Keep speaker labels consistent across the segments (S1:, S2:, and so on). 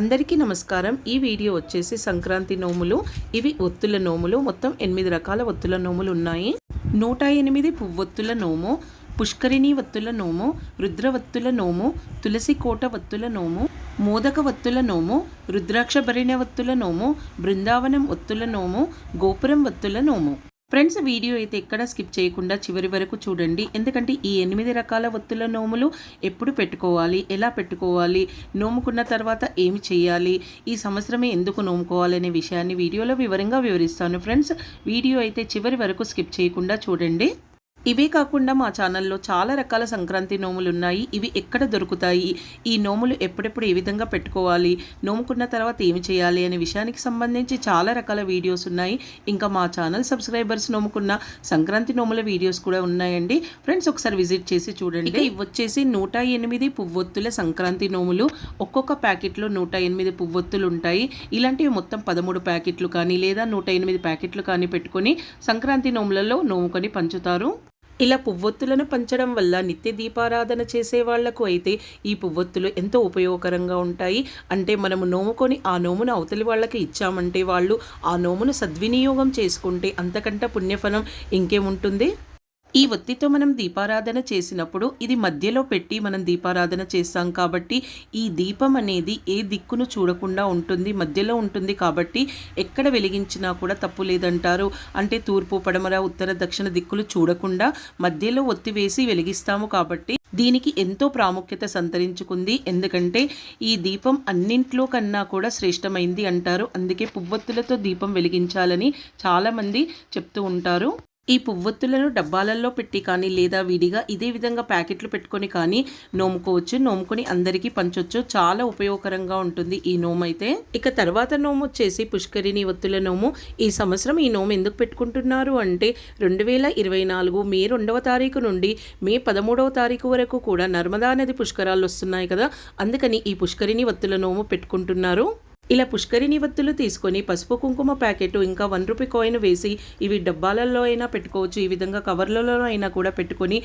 S1: అందరికీ నమస్కారం. ఈ వీడియో వచ్చేసి సంక్రాంతి నోములు ఇవి ఒత్తుల నోములు. మొత్తం ఎనిమిది రకాల ఒత్తుల నోములు ఉన్నాయి. నూట ఎనిమిది పువ్వొత్తుల నోము పుష్కరిణి వత్తుల నోము రుద్రవత్తుల నోము తులసి కోట వత్తుల నోము మోదక వత్తుల నోము రుద్రాక్ష భరిణ వత్తుల నోము బృందావనం ఒత్తుల నోము గోపురం వత్తుల నోము. ఫ్రెండ్స్ వీడియో అయితే ఎక్కడ స్కిప్ చేయకుండా చివరి వరకు చూడండి. ఎందుకంటే ఈ ఎనిమిది రకాల ఒత్తుల నోములు ఎప్పుడు పెట్టుకోవాలి ఎలా పెట్టుకోవాలి నోముకున్న తర్వాత ఏమి చేయాలి ఈ సంవత్సరమే ఎందుకు నోముకోవాలి అనే విషయాన్ని వీడియోలో వివరంగా వివరిస్తాను. ఫ్రెండ్స్ వీడియో అయితే చివరి వరకు స్కిప్ చేయకుండా చూడండి. ఇవే కాకుండా మా ఛానల్లో చాలా రకాల సంక్రాంతి నోములు ఉన్నాయి. ఇవి ఎక్కడ దొరుకుతాయి? ఈ నోములు ఎప్పుడెప్పుడు ఏ విధంగా పెట్టుకోవాలి? నోముకున్న తర్వాత ఏమి చేయాలి అనే విషయానికి సంబంధించి చాలా రకాల వీడియోస్ ఉన్నాయి. ఇంకా మా ఛానల్ సబ్స్క్రైబర్స్ నోముకున్న సంక్రాంతి నోముల వీడియోస్ కూడా ఉన్నాయండి. ఫ్రెండ్స్ ఒకసారి విజిట్ చేసి చూడండి. ఇవి వచ్చేసి నూట ఎనిమిది పువ్వొత్తుల సంక్రాంతి నోములు. ఒక్కొక్క ప్యాకెట్లో నూట ఎనిమిది పువ్వొత్తులు ఉంటాయి. ఇలాంటివి మొత్తం పదమూడు ప్యాకెట్లు కానీ లేదా నూట ఎనిమిది ప్యాకెట్లు కానీ పెట్టుకొని సంక్రాంతి నోములలో నోముకొని పంచుతారు. ఇలా పువ్వొత్తులను పంచడం వల్ల నిత్య దీపారాధన చేసే వాళ్ళకు అయితే ఈ పువ్వొత్తులు ఎంతో ఉపయోగకరంగా ఉంటాయి. అంటే మనము నోముకొని ఆ నోమును అవతలి వాళ్ళకి ఇచ్చామంటే వాళ్ళు ఆ నోమును సద్వినియోగం చేసుకుంటే అంతకంటే పుణ్యఫలం ఇంకేముంటుంది? ఈ ఒత్తితో మనం దీపారాధన చేసినప్పుడు ఇది మధ్యలో పెట్టి మనం దీపారాధన చేస్తాం కాబట్టి ఈ దీపం అనేది ఏ దిక్కును చూడకుండా ఉంటుంది మధ్యలో ఉంటుంది కాబట్టి ఎక్కడ వెలిగించినా కూడా తప్పు లేదంటారు. అంటే తూర్పు పడమర ఉత్తర దక్షిణ దిక్కులు చూడకుండా మధ్యలో ఒత్తి వేసి వెలిగిస్తాము కాబట్టి దీనికి ఎంతో ప్రాముఖ్యత సంతరించుకుంది. ఎందుకంటే ఈ దీపం అన్నింట్లో కన్నా కూడా శ్రేష్టమైంది అంటారు. అందుకే పువ్వొత్తులతో దీపం వెలిగించాలని చాలామంది చెప్తూ ఉంటారు. ఈ పువ్వొత్తులను డబ్బాలలో పెట్టి కానీ లేదా విడిగా ఇదే విధంగా ప్యాకెట్లు పెట్టుకొని కానీ నోముకోవచ్చు. నోముకొని అందరికీ పంచవచ్చు చాలా ఉపయోగకరంగా ఉంటుంది ఈ నోము అయితే ఇక తర్వాత నోము వచ్చేసి పుష్కరిణి ఒత్తుల నోము. ఈ సంవత్సరం ఈ నోము ఎందుకు పెట్టుకుంటున్నారు అంటే రెండు వేల ఇరవై నాలుగు మే రెండవ తారీఖు నుండి మే పదమూడవ తారీఖు వరకు కూడా నర్మదా నది పుష్కరాలు వస్తున్నాయి కదా అందుకని ఈ పుష్కరిణి ఒత్తుల నోము పెట్టుకుంటున్నారు. ఇలా పుష్కరిణి వత్తులు తీసుకొని పసుపు కుంకుమ ప్యాకెట్ ఇంకా వన్ రూపీ కాయిన్ వేసి ఇవి డబ్బాలలో అయినా పెట్టుకోవచ్చు ఈ విధంగా కవర్లలో అయినా కూడా పెట్టుకొని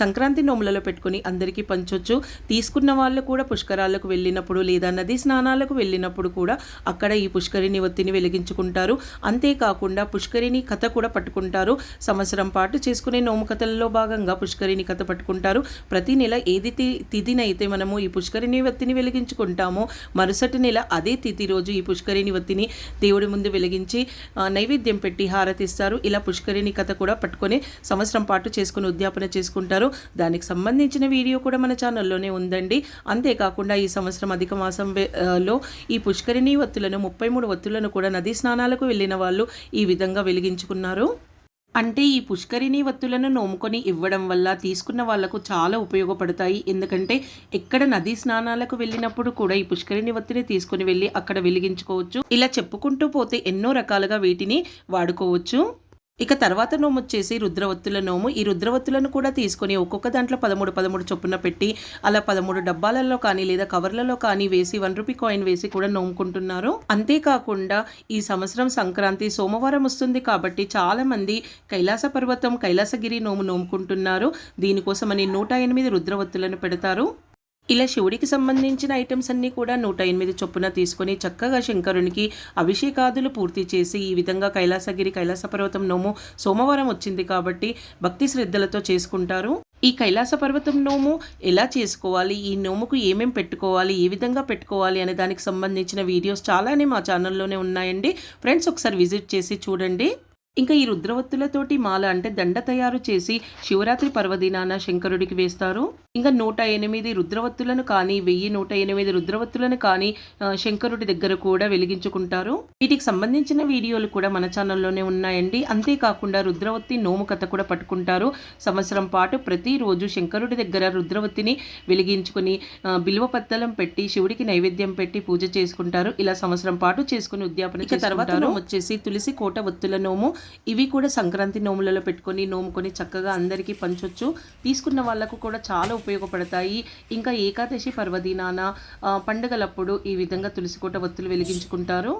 S1: సంక్రాంతి నోములలో పెట్టుకొని అందరికీ పంచవచ్చు తీసుకున్న వాళ్ళు కూడా పుష్కరాలకు వెళ్ళినప్పుడు లేదా నది స్నానాలకు వెళ్ళినప్పుడు కూడా అక్కడ ఈ పుష్కరిణి వత్తిని వెలిగించుకుంటారు. అంతేకాకుండా పుష్కరిణి కథ కూడా పట్టుకుంటారు. సంవత్సరం పాటు చేసుకునే నోము కథలలో భాగంగా పుష్కరిణి కథ పట్టుకుంటారు. ప్రతి నెల ఏది తిథినైతే మనము ఈ పుష్కరిణి వత్తిని వెలిగించుకుంటామో మరుసటి నెల అదే తిథి ప్రతిరోజు ఈ పుష్కరిణి వత్తిని దేవుడి ముందు వెలిగించి నైవేద్యం పెట్టి హారతిస్తారు. ఇలా పుష్కరిణి కథ కూడా పట్టుకొని సంవత్సరం పాటు చేసుకుని ఉద్యాపన చేసుకుంటారు. దానికి సంబంధించిన వీడియో కూడా మన ఛానల్లోనే ఉందండి. అంతేకాకుండా ఈ సంవత్సరం అధిక మాసం లో ఈ పుష్కరిణి వత్తులను ముప్పై మూడు వత్తులను కూడా నదీ స్నానాలకు వెళ్ళిన వాళ్ళు ఈ విధంగా వెలిగించుకున్నారు. అంటే ఈ పుష్కరిణి వత్తులను నోముకొని ఇవ్వడం వల్ల తీసుకున్న వాళ్ళకు చాలా ఉపయోగపడతాయి. ఎందుకంటే ఎక్కడ నదీ స్నానాలకు వెళ్ళినప్పుడు కూడా ఈ పుష్కరిణి వత్తిని తీసుకుని వెళ్ళి అక్కడ వెలిగించుకోవచ్చు. ఇలా చెప్పుకుంటూ పోతే ఎన్నో రకాలుగా వీటిని వాడుకోవచ్చు. ఇక తర్వాత నోము వచ్చేసి రుద్రవత్తుల నోము. ఈ రుద్రవత్తులను కూడా తీసుకొని ఒక్కొక్క దాంట్లో పదమూడు పదమూడు చొప్పున పెట్టి అలా పదమూడు డబ్బాలలో కానీ లేదా కవర్లలో కానీ వేసి వన్ రూపీ కాయిన్ వేసి కూడా నోముకుంటున్నారు. అంతేకాకుండా ఈ సంవత్సరం సంక్రాంతి సోమవారం వస్తుంది కాబట్టి చాలామంది కైలాస పర్వతం కైలాసగిరి నోము నోముకుంటున్నారు. దీనికోసమని నూట ఎనిమిది రుద్రవత్తులను పెడతారు. ఇలా శివుడికి సంబంధించిన ఐటమ్స్ అన్నీ కూడా నూట ఎనిమిది చొప్పున తీసుకొని చక్కగా శంకరునికి అభిషేకాదులు పూర్తి చేసి ఈ విధంగా కైలాసగిరి కైలాస పర్వతం నోము సోమవారం వచ్చింది కాబట్టి భక్తి శ్రద్ధలతో చేసుకుంటారు. ఈ కైలాస పర్వతం నోము ఎలా చేసుకోవాలి? ఈ నోముకు ఏమేం పెట్టుకోవాలి? ఏ విధంగా పెట్టుకోవాలి? అనే దానికి సంబంధించిన వీడియోస్ చాలానే మా ఛానల్లోనే ఉన్నాయండి. ఫ్రెండ్స్ ఒకసారి విజిట్ చేసి చూడండి. ఇంకా ఈ రుద్రవత్తులతోటి మాల అంటే దండ తయారు చేసి శివరాత్రి పర్వదినాన శంకరుడికి వేస్తారు. ఇంకా నూట ఎనిమిది రుద్రవత్తులను కానీ వెయ్యి నూట ఎనిమిది రుద్రవత్తులను కానీ శంకరుడి దగ్గర కూడా వెలిగించుకుంటారు. వీటికి సంబంధించిన వీడియోలు కూడా మన ఛానల్లోనే ఉన్నాయండి. అంతేకాకుండా రుద్రవత్తి నోము కథ కూడా పట్టుకుంటారు. సంవత్సరం పాటు ప్రతిరోజు శంకరుడి దగ్గర రుద్రవత్తిని వెలిగించుకుని బిల్వ పత్తలం పెట్టి శివుడికి నైవేద్యం పెట్టి పూజ చేసుకుంటారు. ఇలా సంవత్సరం పాటు చేసుకుని ఉద్యాపన తర్వాత వచ్చేసి తులసి కోట ఒత్తుల నోము ఇవి కూడా సంక్రాంతి నోములలో పెట్టుకొని నోముకొని చక్కగా అందరికీ పంచొచ్చు. తీసుకున్న వాళ్ళకు కూడా చాలా ఉపయోగపడతాయి. ఇంకా ఏకాదశి పర్వదినాన పండుగలప్పుడు ఈ విధంగా తులసికోట ఒత్తులు వెలిగించుకుంటారు.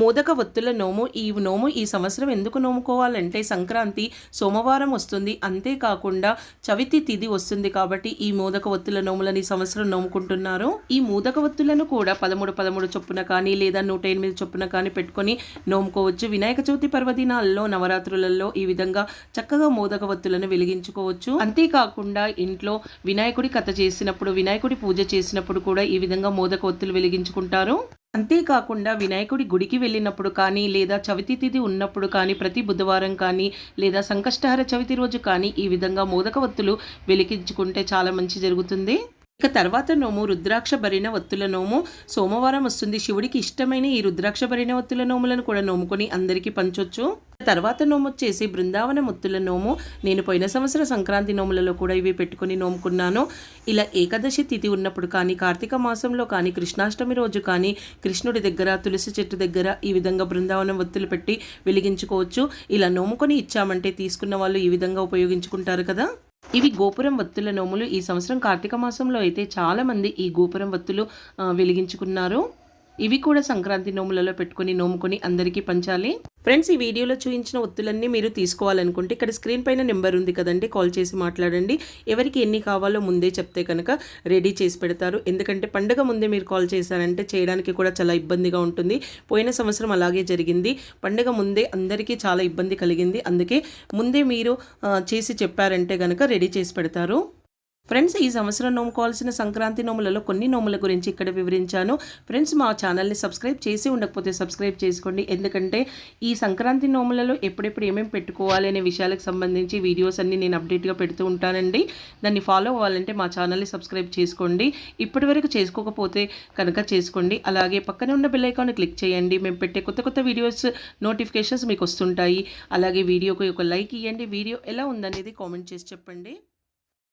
S1: మోదక ఒత్తుల నోము ఈ నోము ఈ సంవత్సరం ఎందుకు నోముకోవాలంటే సంక్రాంతి సోమవారం వస్తుంది. అంతేకాకుండా చవితి తిథి వస్తుంది కాబట్టి ఈ మోదక ఒత్తుల నోములని ఈ సంవత్సరం నోముకుంటున్నారు. ఈ మోదక ఒత్తులను కూడా పదమూడు పదమూడు చొప్పున కానీ లేదా నూట ఎనిమిది చొప్పున కానీ పెట్టుకొని నోముకోవచ్చు. వినాయక చవితి పర్వదినాల్లో నవరాత్రులలో ఈ విధంగా చక్కగా మోదక ఒత్తులను వెలిగించుకోవచ్చు. అంతేకాకుండా ఇంట్లో వినాయకుడి కథ చేసినప్పుడు వినాయకుడి పూజ చేసినప్పుడు కూడా ఈ విధంగా మోదక ఒత్తులు వెలిగించుకుంటారు. అంతేకాకుండా వినాయకుడి గుడికి వెళ్ళినప్పుడు కానీ లేదా చవితి తిథి ఉన్నప్పుడు కానీ ప్రతి బుధవారం కానీ లేదా సంకష్టహర చవితి రోజు కానీ ఈ విధంగా మోదక ఒత్తులు వెలిగించుకుంటే చాలా మంచి జరుగుతుంది. ఇక తర్వాత నోము రుద్రాక్ష భరిణ ఒత్తుల నోము. సోమవారం వస్తుంది శివుడికి ఇష్టమైన ఈ రుద్రాక్ష భరిణ ఒత్తుల నోములను కూడా నోముకొని అందరికీ పంచొచ్చు. తర్వాత నోము వచ్చేసి బృందావన ముత్తుల నోము. నేను పోయిన సంవత్సరం సంక్రాంతి నోములలో కూడా ఇవి పెట్టుకొని నోముకున్నాను. ఇలా ఏకాదశి తిథి ఉన్నప్పుడు కానీ కార్తీక మాసంలో కానీ కృష్ణాష్టమి రోజు కానీ కృష్ణుడి దగ్గర తులసి చెట్టు దగ్గర ఈ విధంగా బృందావనం ఒత్తులు పెట్టి వెలిగించుకోవచ్చు. ఇలా నోముకొని ఇచ్చామంటే తీసుకున్న వాళ్ళు ఈ విధంగా ఉపయోగించుకుంటారు కదా? ఇవి గోపురం వత్తుల నోములు. ఈ సంవత్సరం కార్తీక మాసంలో అయితే చాలామంది ఈ గోపురం వత్తులు వెలిగించుకున్నారు. ఇవి కూడా సంక్రాంతి నోములలో పెట్టుకొని నోముకొని అందరికీ పంచాలి. ఫ్రెండ్స్ ఈ వీడియోలో చూపించిన ఒత్తులన్నీ మీరు తీసుకోవాలనుకుంటే ఇక్కడ స్క్రీన్ పైన నెంబర్ ఉంది కదండి కాల్ చేసి మాట్లాడండి. ఎవరికి ఎన్ని కావాలో ముందే చెప్తే కనుక రెడీ చేసి పెడతారు. ఎందుకంటే పండుగ ముందే మీరు కాల్ చేశారంటే చేయడానికి కూడా చాలా ఇబ్బందిగా ఉంటుంది. పోయిన సంవత్సరం అలాగే జరిగింది. పండగ ముందే అందరికీ చాలా ఇబ్బంది కలిగింది. అందుకే ముందే మీరు చేసి చెప్పారంటే కనుక రెడీ చేసి పెడతారు. ఫ్రెండ్స్ ఈ సంవత్సరం నోముకోవాల్సిన సంక్రాంతి నోములలో కొన్ని నోముల గురించి ఇక్కడ వివరించాను. ఫ్రెండ్స్ మా ఛానల్ని సబ్స్క్రైబ్ చేసి ఉండకపోతే సబ్స్క్రైబ్ చేసుకోండి. ఎందుకంటే ఈ సంక్రాంతి నోములలో ఎప్పుడెప్పుడు ఏమేమి పెట్టుకోవాలి అనే విషయాలకు సంబంధించి వీడియోస్ అన్ని నేను అప్డేట్గా పెడుతూ ఉంటానండి. దాన్ని ఫాలో అవ్వాలంటే మా ఛానల్ని సబ్స్క్రైబ్ చేసుకోండి. ఇప్పటి వరకు చేసుకోకపోతే కనుక చేసుకోండి. అలాగే పక్కనే ఉన్న బెల్ క్లిక్ చేయండి. మేము పెట్టే కొత్త కొత్త వీడియోస్ నోటిఫికేషన్స్ మీకు వస్తుంటాయి. అలాగే వీడియోకి ఒక లైక్ ఇవ్వండి వీడియో ఎలా ఉందనేది కామెంట్ చేసి చెప్పండి.